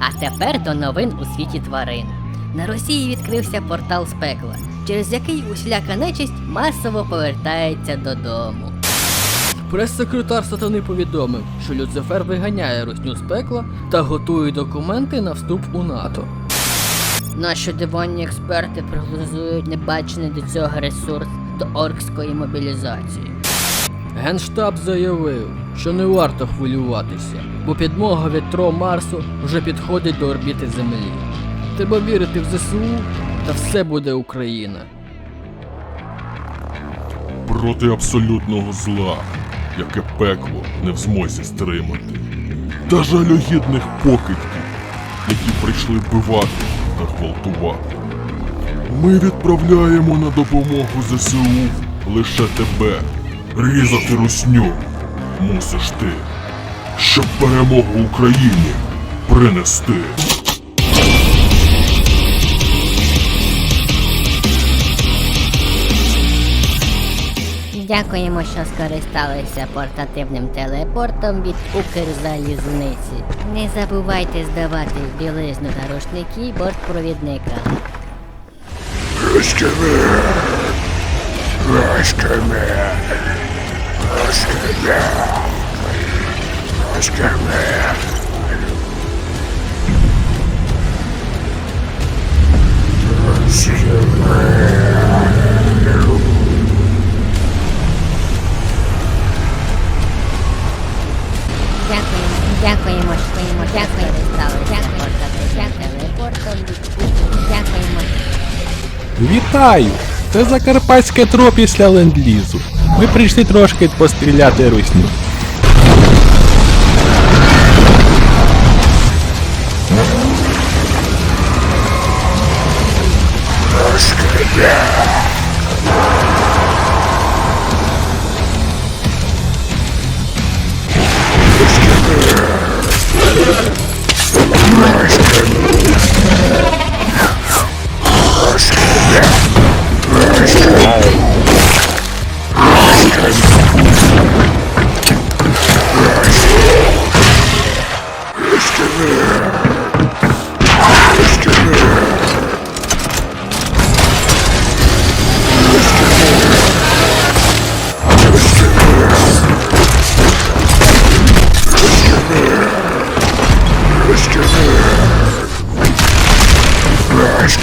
А тепер до новин у світі тварин. На Росії відкрився портал з пекла, через який усіляка нечисть масово повертається додому. Прес-секретар сатани повідомив, що Люцифер виганяє русню з пекла та готує документи на вступ у НАТО. Наші диванні експерти прогнозують небачений до цього ресурс до оркської мобілізації. Генштаб заявив, що не варто хвилюватися, бо підмога від Тро Марсу вже підходить до орбіти Землі. Треба вірити в ЗСУ, та все буде Україна. проти абсолютного зла, яке пекло не в змозі стримати, та жалюгідних покидьків, які прийшли вбивати та гвалтувати. Ми відправляємо на допомогу ЗСУ лише тебе. Різати русню мусиш ти, щоб перемогу Україні принести. Дякуємо, що скористалися портативним телепортом від Укрзалізниці. Не забувайте здавати білизну та рушники бортпровідника. Дякуємо, дякуємо, дякуємо, дякуємо, сталися портативним телепортом від Укр. Дякуємо. Вітаю! Це закарпатське тро після ленд-лізу. Ми прийшли трошки постріляти русню. Скриля! Mr. Nerd. Last,